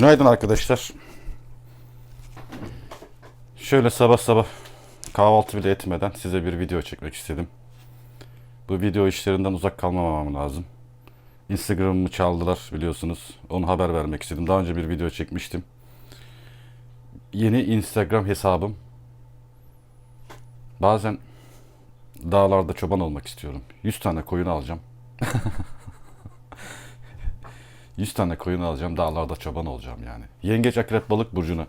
Günaydın arkadaşlar. Şöyle sabah sabah kahvaltı bile etmeden size bir video çekmek istedim. Bu video işlerinden uzak kalmamam lazım. Instagram'ımı çaldılar biliyorsunuz. Onu haber vermek istedim. Daha önce bir video çekmiştim. Yeni Instagram hesabım. Bazen dağlarda çoban olmak istiyorum. 100 tane koyun alacağım. 100 tane koyun alacağım. Dağlarda çoban olacağım yani. Yengeç, akrep, balık burcuna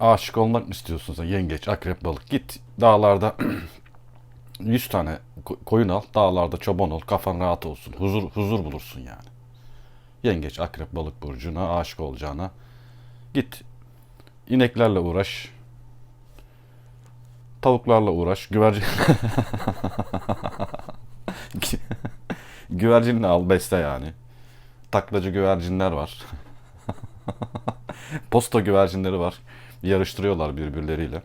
aşık olmak mı istiyorsun sen? Yengeç, akrep, balık. Git dağlarda 100 tane ko- koyun al. Dağlarda çoban ol. Kafan rahat olsun. Huzur huzur bulursun yani. Yengeç, akrep, balık burcuna aşık olacağına git ineklerle uğraş. Tavuklarla uğraş. Güvercin Güvercinle al besle yani. Taklacı güvercinler var. Posta güvercinleri var. Yarıştırıyorlar birbirleriyle.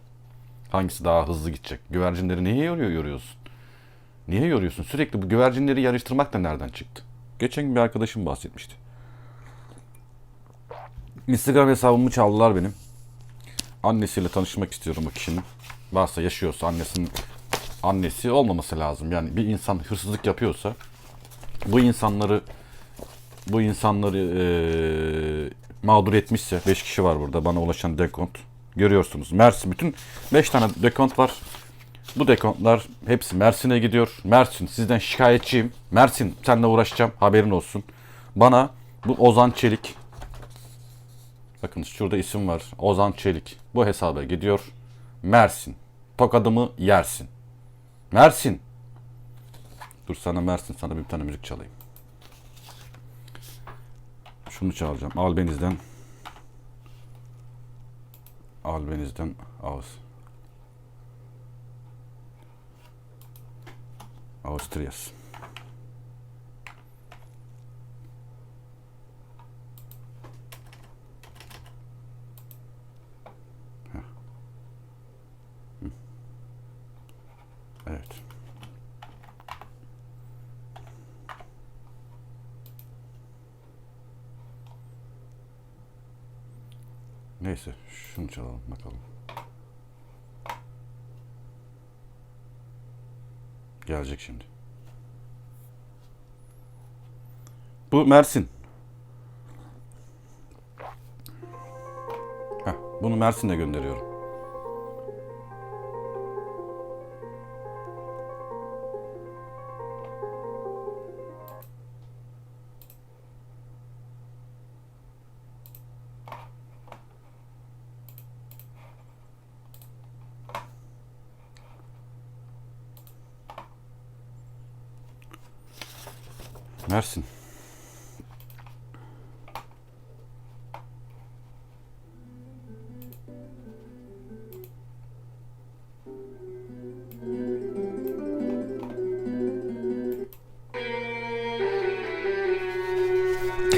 Hangisi daha hızlı gidecek? Güvercinleri niye yoruyor, yoruyorsun? Niye yoruyorsun? Sürekli bu güvercinleri yarıştırmak da nereden çıktı? Geçen gün bir arkadaşım bahsetmişti. Instagram hesabımı çaldılar benim. Annesiyle tanışmak istiyorum o kişinin. Varsa yaşıyorsa annesinin annesi olmaması lazım. Yani bir insan hırsızlık yapıyorsa bu insanları bu insanları eee, mağdur etmişse 5 kişi var burada bana ulaşan dekont görüyorsunuz. Mersin bütün 5 tane dekont var. Bu dekontlar hepsi Mersin'e gidiyor. Mersin sizden şikayetçiyim. Mersin seninle uğraşacağım haberin olsun. Bana bu Ozan Çelik Bakın şurada isim var. Ozan Çelik. Bu hesaba gidiyor. Mersin. Tokadımı yersin. Mersin. Dur sana Mersin sana bir tane müzik çalayım. Şunu çalacağım. Albeniz'den Albeniz'den Ağız. Avusturyas. Gelecek şimdi. Bu Mersin. Heh, bunu Mersin'e gönderiyorum.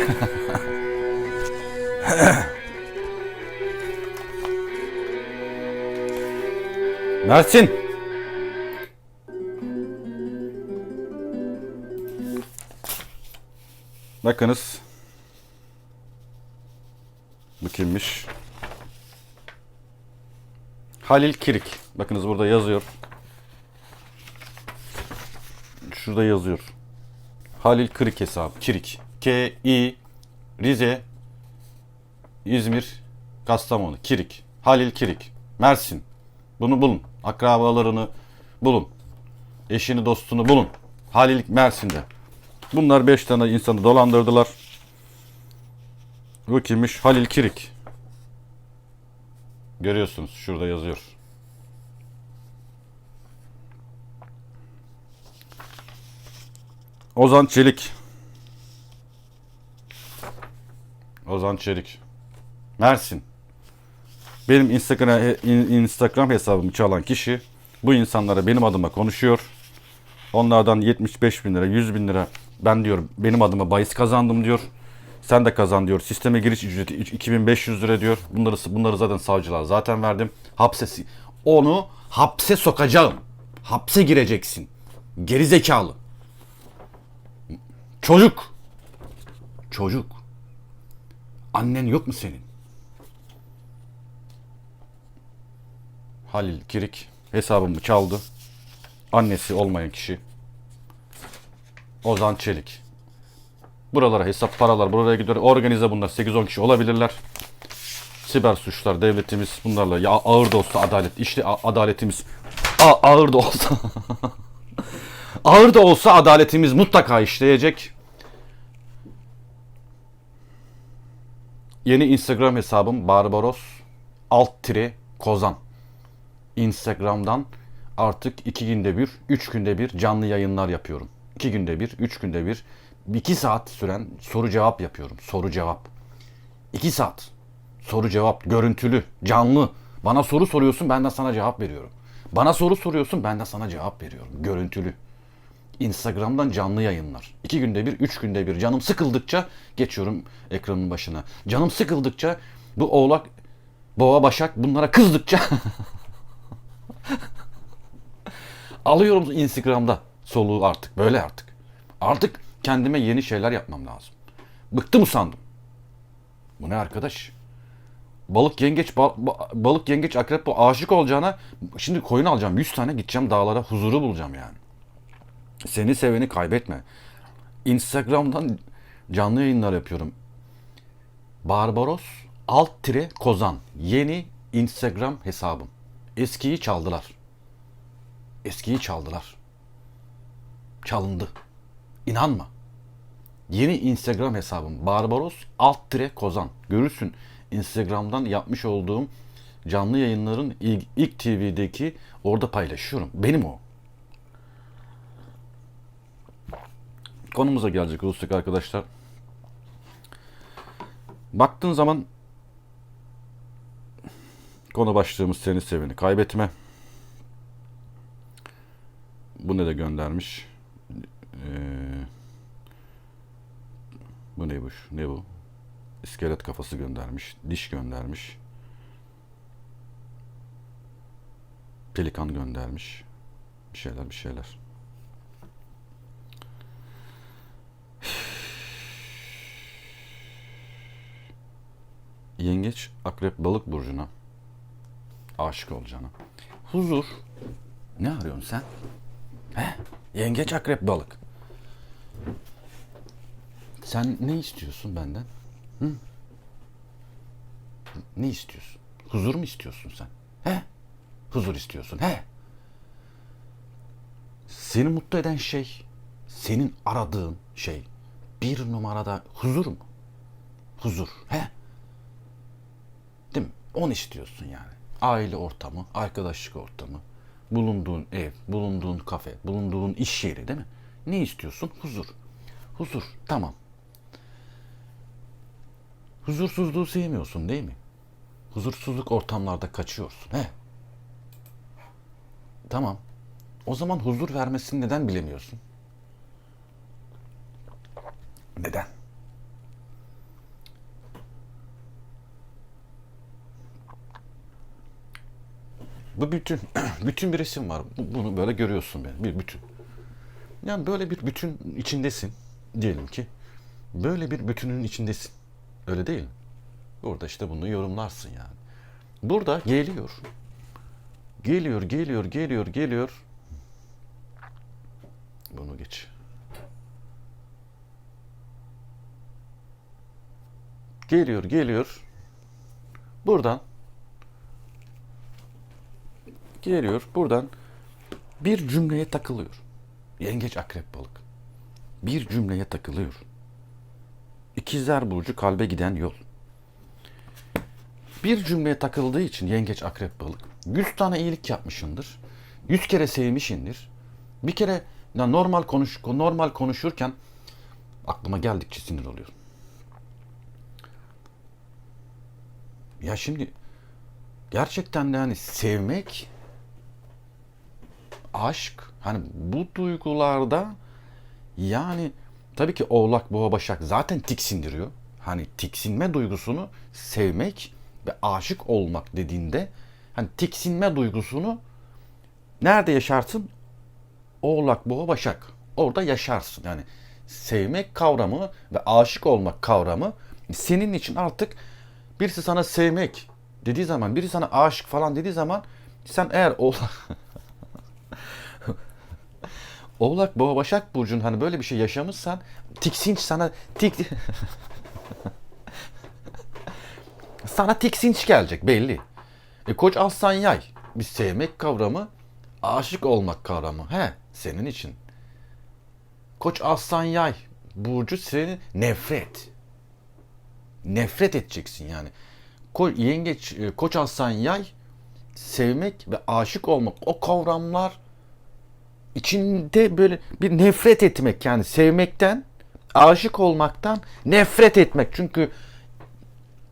Mersin. Bakınız. Bu kimmiş? Halil Kirik. Bakınız burada yazıyor. Şurada yazıyor. Halil Kirik hesabı. Kirik. K I Rize İzmir Kastamonu. Kirik. Halil Kirik. Mersin. Bunu bulun. Akrabalarını bulun. Eşini dostunu bulun. Halil Mersin'de. Bunlar 5 tane insanı dolandırdılar. Bu kimmiş? Halil Kirik. Görüyorsunuz şurada yazıyor. Ozan Çelik. Ozan Çelik. Mersin. Benim Instagram, Instagram hesabımı çalan kişi bu insanlara benim adıma konuşuyor. Onlardan 75 bin lira, 100 bin lira ben diyor benim adıma bahis kazandım diyor. Sen de kazan diyor. Sisteme giriş ücreti 2500 lira diyor. Bunları bunları zaten savcılar zaten verdim. Hapse onu hapse sokacağım. Hapse gireceksin. Geri zekalı. Çocuk. Çocuk. Annen yok mu senin? Halil Kirik hesabımı çaldı. Annesi olmayan kişi. Ozan Çelik. Buralara hesap paralar buraya gidiyor. Organize bunlar 8-10 kişi olabilirler. Siber suçlar devletimiz bunlarla ya ağır da olsa adalet işte adaletimiz a- ağır da olsa ağır da olsa adaletimiz mutlaka işleyecek. Yeni Instagram hesabım Barbaros alt tire Kozan. Instagram'dan artık iki günde bir, üç günde bir canlı yayınlar yapıyorum. İki günde bir, üç günde bir, iki saat süren soru cevap yapıyorum. Soru cevap. İki saat. Soru cevap. Görüntülü, canlı. Bana soru soruyorsun ben de sana cevap veriyorum. Bana soru soruyorsun ben de sana cevap veriyorum. Görüntülü. Instagram'dan canlı yayınlar. İki günde bir, üç günde bir. Canım sıkıldıkça geçiyorum ekranın başına. Canım sıkıldıkça bu oğlak, boğa, başak bunlara kızdıkça alıyorum Instagram'da soluğu artık. Böyle artık. Artık kendime yeni şeyler yapmam lazım. Bıktım usandım. Bu ne arkadaş? Balık yengeç ba- ba- balık yengeç akrep aşık olacağına şimdi koyun alacağım 100 tane gideceğim dağlara huzuru bulacağım yani. Seni seveni kaybetme. Instagram'dan canlı yayınlar yapıyorum. Barbaros alt tire kozan. Yeni Instagram hesabım. Eskiyi çaldılar. Eskiyi çaldılar. Çalındı. İnanma. Yeni Instagram hesabım Barbaros alt tire kozan. Görürsün Instagram'dan yapmış olduğum canlı yayınların ilk, ilk TV'deki orada paylaşıyorum. Benim o. Konumuza gelecek olursak arkadaşlar. Baktığın zaman konu başlığımız seni seveni kaybetme. Bu ne de göndermiş. Ee, bu ne bu? Ne bu? İskelet kafası göndermiş. Diş göndermiş. Pelikan göndermiş. Bir şeyler bir şeyler. Yengeç, akrep, balık burcuna aşık olacağına. Huzur. Ne arıyorsun sen? He? Yengeç, akrep, balık. Sen ne istiyorsun benden? Hı? Ne istiyorsun? Huzur mu istiyorsun sen? He? Huzur istiyorsun. He? Seni mutlu eden şey, senin aradığın şey bir numarada huzur mu? Huzur. He? Değil mi? Onu istiyorsun yani. Aile ortamı, arkadaşlık ortamı, bulunduğun ev, bulunduğun kafe, bulunduğun iş yeri değil mi? Ne istiyorsun? Huzur. Huzur. Tamam. Huzursuzluğu sevmiyorsun değil mi? Huzursuzluk ortamlarda kaçıyorsun. He? Tamam. O zaman huzur vermesini neden bilemiyorsun? Neden? Bu bütün bütün bir resim var. Bu- Bunu böyle görüyorsun beni. Bir bütün. Yani böyle bir bütün içindesin diyelim ki. Böyle bir bütünün içindesin. Öyle değil mi? Burada işte bunu yorumlarsın yani. Burada geliyor. Geliyor, geliyor, geliyor, geliyor. Bunu geç. Geliyor, geliyor. Buradan geliyor, buradan bir cümleye takılıyor. Yengeç, akrep, balık. Bir cümleye takılıyor. İkizler burcu kalbe giden yol. Bir cümleye takıldığı için yengeç, akrep, balık. 100 tane iyilik yapmışındır. 100 kere sevmişindir. Bir kere ya normal konuş normal konuşurken aklıma geldikçe sinir oluyorum. Ya şimdi gerçekten de hani sevmek aşk hani bu duygularda yani tabii ki oğlak boğa başak zaten tiksindiriyor. Hani tiksinme duygusunu sevmek ve aşık olmak dediğinde hani tiksinme duygusunu nerede yaşarsın? Oğlak boğa başak. Orada yaşarsın. Yani sevmek kavramı ve aşık olmak kavramı senin için artık birisi sana sevmek dediği zaman, biri sana aşık falan dediği zaman sen eğer oğlak Oğlak Boğa Başak Burcu'nun hani böyle bir şey yaşamışsan tiksinç sana tik sana tiksinç gelecek belli. E, Koç Aslan Yay bir sevmek kavramı, aşık olmak kavramı. He, senin için. Koç Aslan Yay burcu senin nefret. Nefret edeceksin yani. Ko yengeç, e, Koç Aslan Yay sevmek ve aşık olmak o kavramlar içinde böyle bir nefret etmek yani sevmekten, aşık olmaktan nefret etmek. Çünkü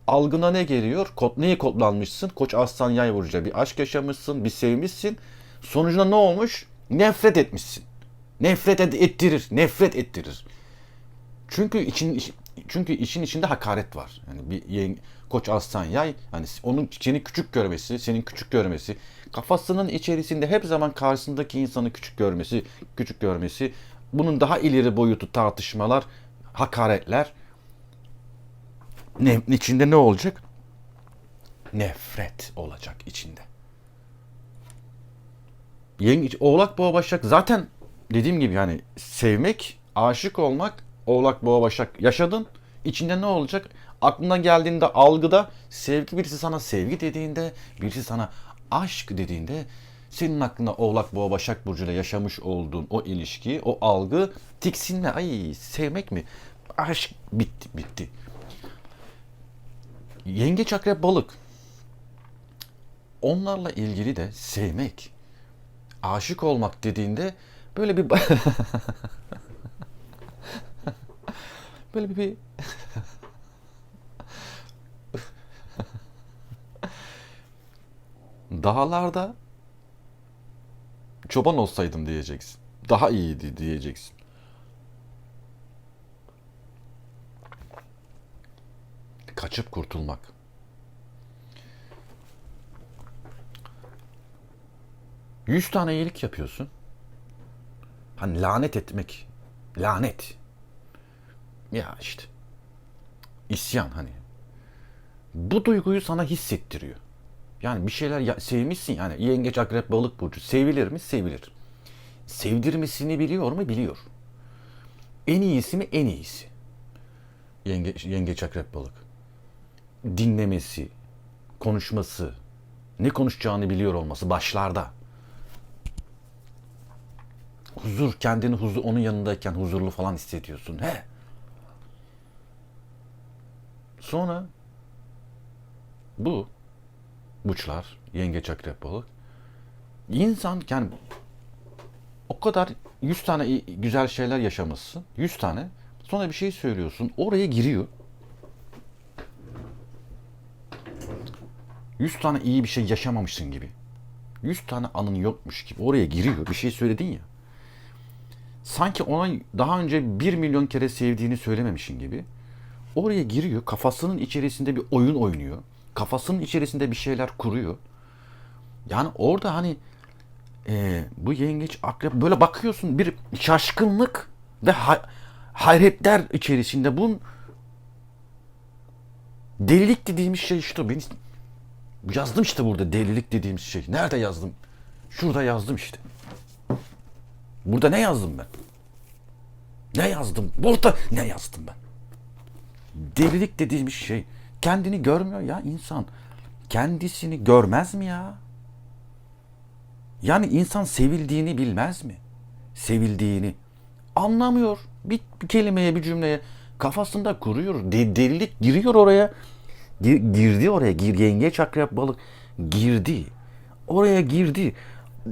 algına ne geliyor? Kod, neyi kodlanmışsın? Koç aslan yay burcu bir aşk yaşamışsın, bir sevmişsin. Sonucunda ne olmuş? Nefret etmişsin. Nefret ettirir, nefret ettirir. Çünkü için çünkü işin içinde hakaret var. Yani bir koç aslan yay hani onun seni küçük görmesi, senin küçük görmesi, kafasının içerisinde hep zaman karşısındaki insanı küçük görmesi, küçük görmesi, bunun daha ileri boyutu tartışmalar, hakaretler ne, içinde ne olacak? Nefret olacak içinde. Yengeç, Oğlak Boğa Başak zaten dediğim gibi yani sevmek, aşık olmak, Oğlak Boğa Başak yaşadın. İçinde ne olacak? Aklına geldiğinde algıda sevgi birisi sana sevgi dediğinde, birisi sana aşk dediğinde senin aklına Oğlak Boğa Başak burcuyla yaşamış olduğun o ilişki, o algı tiksinme. Ay sevmek mi? Aşk bitti bitti. Yengeç akrep balık. Onlarla ilgili de sevmek, aşık olmak dediğinde böyle bir böyle bir dağlarda çoban olsaydım diyeceksin. Daha iyiydi diyeceksin. Kaçıp kurtulmak. Yüz tane iyilik yapıyorsun. Hani lanet etmek. Lanet. Ya işte. İsyan hani. Bu duyguyu sana hissettiriyor. Yani bir şeyler ya- sevmişsin yani. Yengeç, akrep, balık burcu. Sevilir mi? Sevilir. Sevdirmesini biliyor mu? Biliyor. En iyisi mi? En iyisi. Yengeç, yengeç akrep, balık. Dinlemesi, konuşması, ne konuşacağını biliyor olması başlarda. Huzur, kendini huzur, onun yanındayken huzurlu falan hissediyorsun. He. Sonra bu burçlar, yengeç, akrep, balık. İnsan yani o kadar 100 tane güzel şeyler yaşamışsın. 100 tane. Sonra bir şey söylüyorsun. Oraya giriyor. 100 tane iyi bir şey yaşamamışsın gibi. 100 tane anın yokmuş gibi. Oraya giriyor. Bir şey söyledin ya. Sanki ona daha önce 1 milyon kere sevdiğini söylememişin gibi. Oraya giriyor. Kafasının içerisinde bir oyun oynuyor. Kafasının içerisinde bir şeyler kuruyor. Yani orada hani e, bu yengeç akrep böyle bakıyorsun bir şaşkınlık ve hay- hayretler içerisinde bunun delilik dediğimiz şey işte ben yazdım işte burada delilik dediğimiz şey. Nerede yazdım? Şurada yazdım işte. Burada ne yazdım ben? Ne yazdım? Burada ne yazdım ben? Delilik dediğimiz şey kendini görmüyor ya insan. Kendisini görmez mi ya? Yani insan sevildiğini bilmez mi? Sevildiğini anlamıyor. Bir, bir kelimeye, bir cümleye kafasında kuruyor. De- delilik giriyor oraya. Gir- girdi oraya. Gir, yengeç, akrep, balık girdi. Oraya girdi.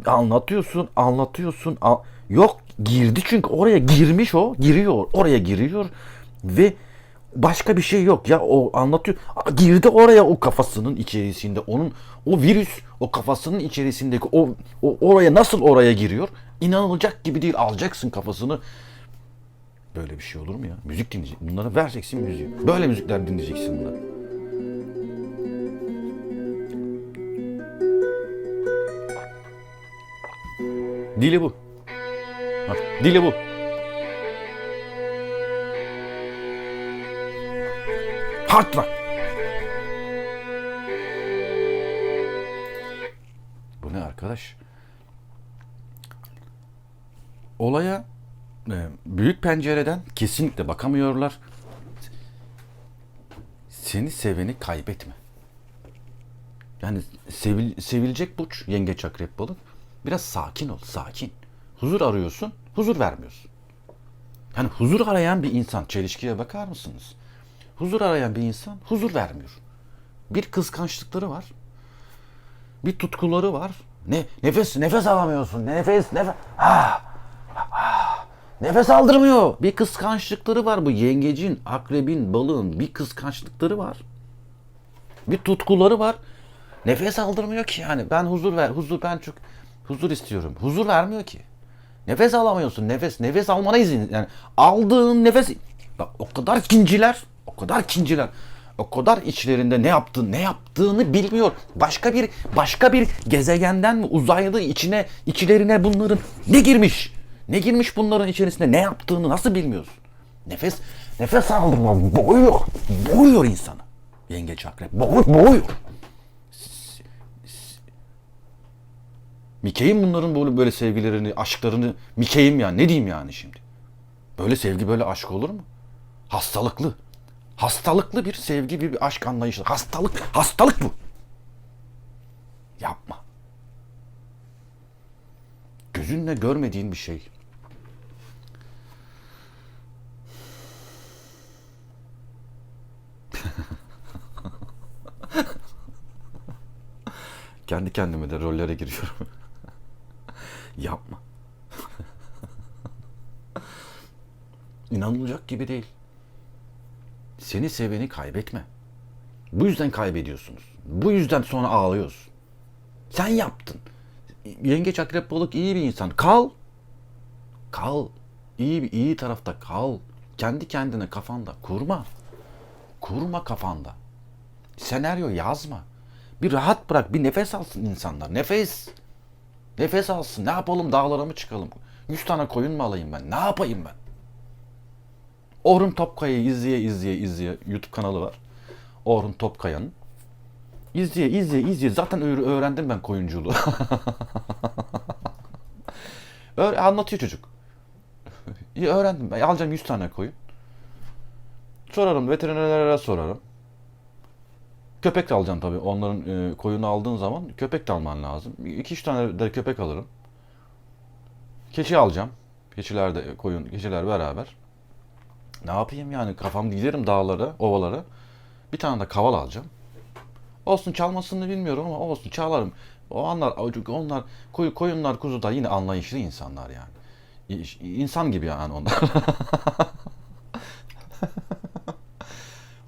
Anlatıyorsun, anlatıyorsun. a- Yok girdi çünkü oraya girmiş o. Giriyor. Oraya giriyor ve başka bir şey yok ya o anlatıyor. Girdi oraya o kafasının içerisinde onun o virüs o kafasının içerisindeki o, o oraya nasıl oraya giriyor? İnanılacak gibi değil. Alacaksın kafasını. Böyle bir şey olur mu ya? Müzik dinleyecek. Bunlara vereceksin müziği. Böyle müzikler dinleyeceksin bunları. Dili bu. Bak, dili bu. Rock. Bu ne arkadaş? Olaya e, büyük pencereden kesinlikle bakamıyorlar. Seni seveni kaybetme. Yani sevil, sevilecek burç yengeç akrep balık. Biraz sakin ol, sakin. Huzur arıyorsun, huzur vermiyorsun. Yani huzur arayan bir insan, çelişkiye bakar mısınız? Huzur arayan bir insan huzur vermiyor. Bir kıskançlıkları var. Bir tutkuları var. Ne nefes nefes alamıyorsun. Nefes nefes. Ah, ah, nefes aldırmıyor. Bir kıskançlıkları var bu yengecin, akrebin, balığın bir kıskançlıkları var. Bir tutkuları var. Nefes aldırmıyor ki yani. Ben huzur ver, huzur ben çok huzur istiyorum. Huzur vermiyor ki. Nefes alamıyorsun. Nefes nefes almana izin yani aldığın nefes bak o kadar kinciler, o kadar kinciler. O kadar içlerinde ne yaptığını, ne yaptığını bilmiyor. Başka bir başka bir gezegenden mi uzaylı içine içlerine bunların ne girmiş? Ne girmiş bunların içerisinde? Ne yaptığını nasıl bilmiyorsun? Nefes nefes aldırma boğuyor. Boğuyor insanı. Yengeç akrep boğuyor. boğuyor. Mikeyim bunların böyle, böyle sevgilerini, aşklarını, Mikeyim yani. Ne diyeyim yani şimdi? Böyle sevgi, böyle aşk olur mu? Hastalıklı. Hastalıklı bir sevgi, bir, aşk anlayışı. Hastalık, hastalık bu. Yapma. Gözünle görmediğin bir şey. Kendi kendime de rollere giriyorum. Yapma. İnanılacak gibi değil. Seni seveni kaybetme. Bu yüzden kaybediyorsunuz. Bu yüzden sonra ağlıyorsun. Sen yaptın. Yengeç akrep balık iyi bir insan. Kal. Kal. İyi bir iyi tarafta kal. Kendi kendine kafanda kurma. Kurma kafanda. Senaryo yazma. Bir rahat bırak. Bir nefes alsın insanlar. Nefes. Nefes alsın. Ne yapalım? Dağlara mı çıkalım? 100 tane koyun mu alayım ben? Ne yapayım ben? Orhun Topkaya'yı izleye izleye izleye YouTube kanalı var. Orhun Topkaya'nın. İzleye izleye izleye zaten öğ- öğrendim ben koyunculuğu. Öğre- anlatıyor çocuk. İyi öğrendim ben. Alacağım 100 tane koyun. Sorarım veterinerlere sorarım. Köpek de alacağım tabii. Onların e, koyunu aldığın zaman köpek de alman lazım. 2-3 tane de köpek alırım. Keçi alacağım. Keçiler de koyun, keçiler beraber. Ne yapayım yani kafam giderim dağlara, ovalara. Bir tane de kaval alacağım. Olsun çalmasını bilmiyorum ama olsun çalarım. O anlar onlar koy, koyunlar kuzu da yine anlayışlı insanlar yani. İnsan gibi yani onlar.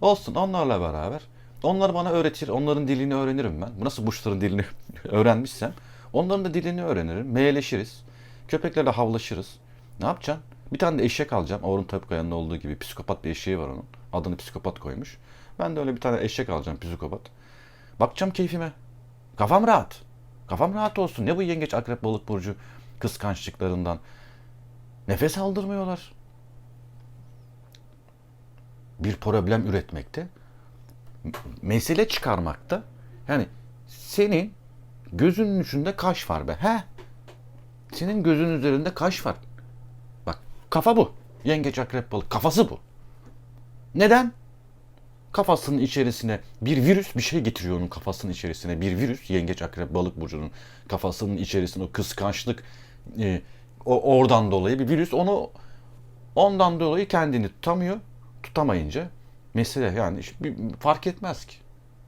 olsun onlarla beraber. Onlar bana öğretir, onların dilini öğrenirim ben. Nasıl kuşların dilini öğrenmişsem onların da dilini öğrenirim. Meyleşiriz. Köpeklerle havlaşırız. Ne yapacaksın? Bir tane de eşek alacağım. Orhun Topkaya'nın olduğu gibi psikopat bir eşeği var onun. Adını psikopat koymuş. Ben de öyle bir tane eşek alacağım psikopat. Bakacağım keyfime. Kafam rahat. Kafam rahat olsun. Ne bu yengeç akrep balık burcu kıskançlıklarından. Nefes aldırmıyorlar. Bir problem üretmekte. Mesele çıkarmakta. Yani senin gözünün içinde kaş var be. He? Senin gözün üzerinde kaş var. Kafa bu. Yengeç akrep balık kafası bu. Neden? Kafasının içerisine bir virüs bir şey getiriyor onun kafasının içerisine. Bir virüs yengeç akrep balık burcunun kafasının içerisine o kıskançlık e, o oradan dolayı bir virüs onu ondan dolayı kendini tutamıyor. Tutamayınca mesele yani bir- fark etmez ki.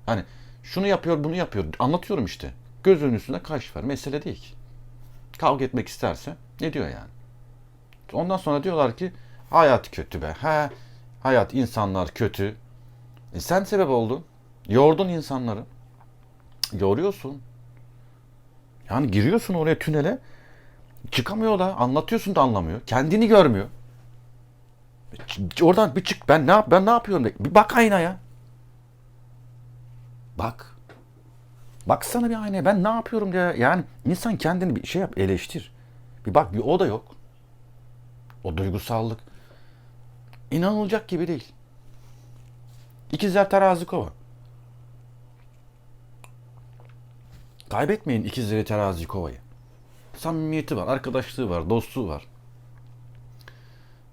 Hani şunu yapıyor bunu yapıyor anlatıyorum işte. Gözünün üstünde kaş var mesele değil ki. Kavga etmek isterse ne diyor yani? Ondan sonra diyorlar ki hayat kötü be. He, hayat insanlar kötü. E sen sebep oldun. Yordun insanları. Yoruyorsun. Yani giriyorsun oraya tünele. Çıkamıyor da anlatıyorsun da anlamıyor. Kendini görmüyor. E, Oradan bir çık. Ben ne yap ben ne yapıyorum? de. Bir bak aynaya. Bak. Baksana bir aynaya. Ben ne yapıyorum diye. Yani insan kendini bir şey yap, eleştir. Bir bak bir o da yok. O duygusallık. İnanılacak gibi değil. İkizler terazi kova. Kaybetmeyin ikizleri terazi kovayı. Samimiyeti var, arkadaşlığı var, dostluğu var.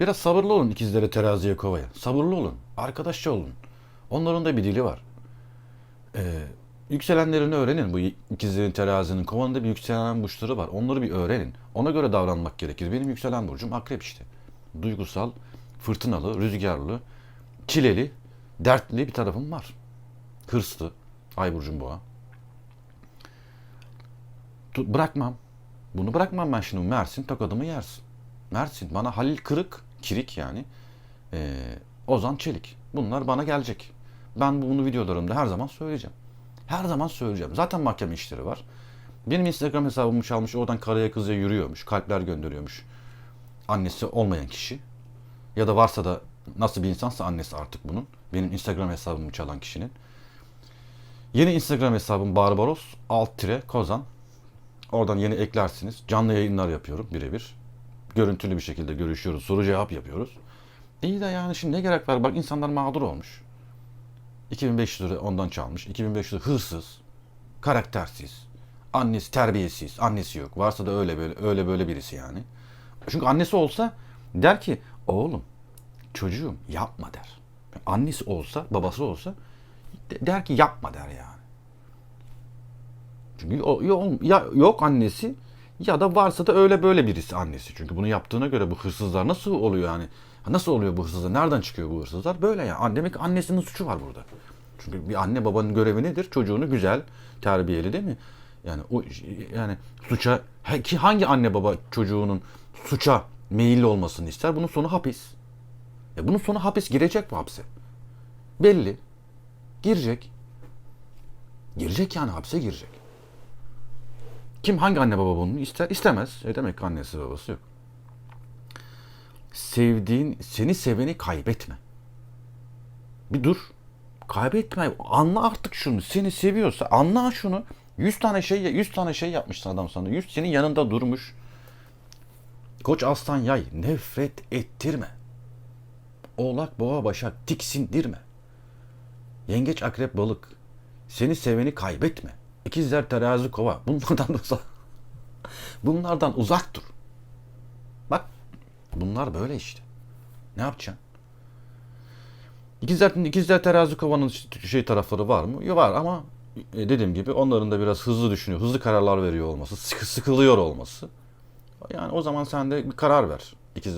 Biraz sabırlı olun ikizleri teraziye kovaya. Sabırlı olun, arkadaşça olun. Onların da bir dili var. Ee, yükselenlerini öğrenin. Bu ikizlerin terazinin kovanın da bir yükselen burçları var. Onları bir öğrenin. Ona göre davranmak gerekir. Benim yükselen burcum akrep işte. Duygusal, fırtınalı, rüzgarlı, çileli, dertli bir tarafım var. Hırslı. Ay burcum boğa. Tu- Bırakmam. Bunu bırakmam ben şimdi. Mersin tokadımı yersin. Mersin bana Halil Kırık, Kirik yani. Ee, Ozan Çelik. Bunlar bana gelecek. Ben bunu videolarımda her zaman söyleyeceğim. Her zaman söyleyeceğim. Zaten mahkeme işleri var. Benim Instagram hesabımı çalmış, oradan karaya kızıya yürüyormuş, kalpler gönderiyormuş. Annesi olmayan kişi. Ya da varsa da nasıl bir insansa annesi artık bunun. Benim Instagram hesabımı çalan kişinin. Yeni Instagram hesabım Barbaros alt tire Kozan. Oradan yeni eklersiniz. Canlı yayınlar yapıyorum birebir. Görüntülü bir şekilde görüşüyoruz. Soru cevap yapıyoruz. İyi de yani şimdi ne gerek var? Bak insanlar mağdur olmuş. 2500 lira ondan çalmış. 2500 lira hırsız. Karaktersiz. Annesi terbiyesiz. Annesi yok. Varsa da öyle böyle öyle böyle birisi yani. Çünkü annesi olsa der ki oğlum çocuğum yapma der. Annesi olsa babası olsa de- der ki yapma der yani. Çünkü o, ya yok annesi ya da varsa da öyle böyle birisi annesi. Çünkü bunu yaptığına göre bu hırsızlar nasıl oluyor yani? Nasıl oluyor bu hırsızlar? Nereden çıkıyor bu hırsızlar? Böyle ya. Yani. Demek ki annesinin suçu var burada. Çünkü bir anne babanın görevi nedir? Çocuğunu güzel, terbiyeli değil mi? Yani o yani suça ki hangi anne baba çocuğunun suça meyilli olmasını ister? Bunun sonu hapis. E bunun sonu hapis girecek bu hapse. Belli. Girecek. Girecek yani hapse girecek. Kim hangi anne baba bunu ister? İstemez. E demek ki annesi babası yok. Sevdiğin, seni seveni kaybetme. Bir dur. Kaybetme. Anla artık şunu. Seni seviyorsa anla şunu. 100 tane şey 100 tane şey yapmışsın adam sana. 100 senin yanında durmuş. Koç aslan yay nefret ettirme. Oğlak boğa başak tiksindirme. Yengeç akrep balık. Seni seveni kaybetme. İkizler terazi kova. Bunlardan uzak. Bunlardan uzak dur. Bunlar böyle işte. Ne yapacaksın? İkizler, ikizler terazi kovanın şey tarafları var mı? Yok var ama e, dediğim gibi onların da biraz hızlı düşünüyor, hızlı kararlar veriyor olması, sıkı, sıkılıyor olması. Yani o zaman sen de bir karar ver. İkizler